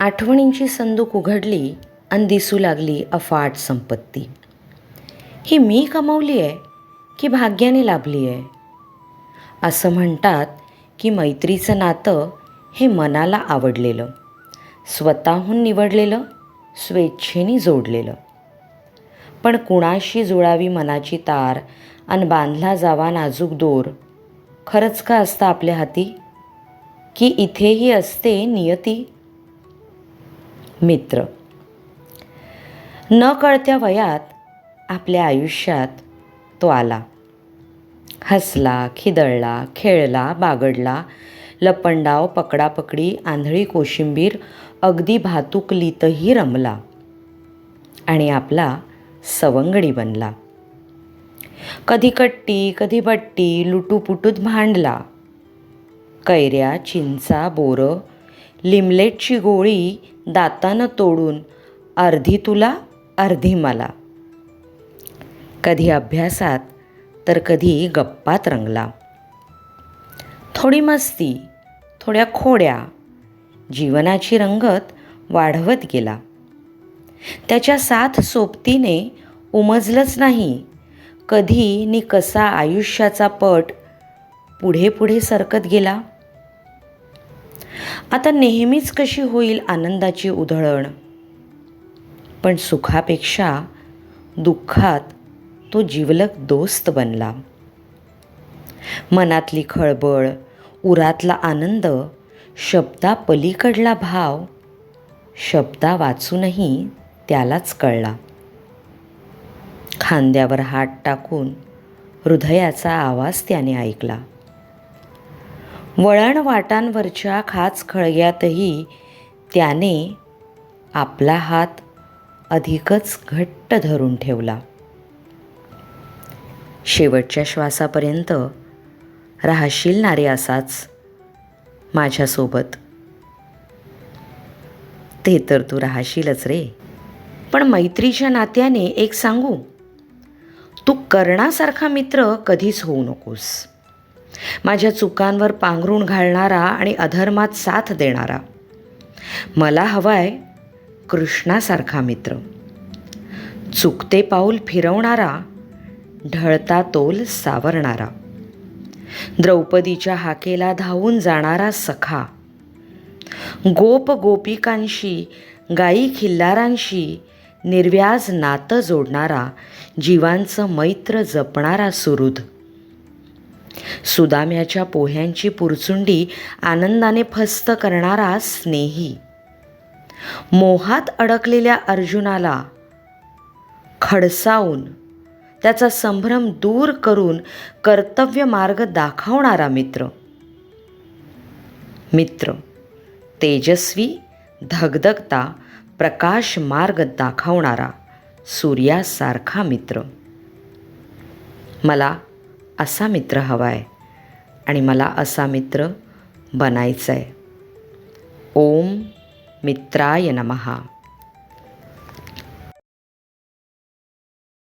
आठवणींची संदूक उघडली आणि दिसू लागली अफाट संपत्ती. ही मी कमावली आहे की भाग्याने लाभली आहे? असं म्हणतात की मैत्रीचं नातं हे मनाला आवडलेलं स्वतःहून निवडलेलं स्वेच्छेने जोडलेलं. पण कुणाशी जुळावी मनाची तार आणि बांधला जावा नाजूक दोर खरंच का असतं आपल्या हाती? की इथेही असते नियती? मित्र. न कळत्या वयात आपल्या आयुष्यात तो आला. हसला खिदळला खेळला बागडला लपंडाव पकडापकडी आंधळी कोशिंबीर अगदी भातुकलीतही रमला आणि आपला सवंगडी बनला. कधी कट्टी कधी बट्टी लुटूपुटूत भांडला. कैऱ्या चिंचा बोरं लिमलेटची गोळी दातानं तोडून अर्धी तुला अर्धी मला. कधी अभ्यासात तर कधी गप्पात रंगला. थोडी मस्ती थोड्या खोड्या जीवनाची रंगत वाढवत गेला. त्याच्या साथ सोबतीने उमजलंच नाही. कधी नि कसा आयुष्याचा पट पुढे पुढे सरकत गेला. आता नेहमीच कशी होईल आनंदाची उधळण? पण सुखापेक्षा दुःखात तो जिवलक दोस्त बनला. मनातली खळबळ उरातला आनंद शब्दापलीकडला भाव शब्दा वाचूनही त्यालाच कळला. खांद्यावर हात टाकून हृदयाचा आवाज त्याने ऐकला. वळण वाटांवरच्या खाच खळग्यातही त्याने आपला हात अधिकच घट्ट धरून ठेवला. शेवटच्या श्वासापर्यंत राहशील ना रे असाच माझ्यासोबत. ते तर तू राहशीलच रे. पण मैत्रीच्या नात्याने एक सांगू तू कर्णासारखा मित्र कधीच होऊ नकोस. माझ्या चुकांवर पांघरून घालणारा आणि अधर्मात साथ देणारा. मला हवाय कृष्णासारखा मित्र. चुकते पाऊल फिरवणारा ढळता तोल सावरणारा. द्रौपदीच्या हाकेला धावून जाणारा सखा. गोप गोपिकांशी गाई खिल्लारांशी निर्व्याज नातं जोडणारा जीवांचं मैत्र जपणारा सुहृद. सुदाम्याच्या पोह्यांची पुरचुंडी आनंदाने फस्त करणारा स्नेही. मोहात अडकलेल्या अर्जुनाला खडसावून त्याचा संभ्रम दूर करून कर्तव्य मार्ग दाखवणारा मित्र. मित्र तेजस्वी धगधगता प्रकाश मार्ग दाखवणारा सूर्यासारखा मित्र. मला असा मित्र हवा आहे आणि मला असा मित्र बनायचा आहे ओम मित्राय नमहा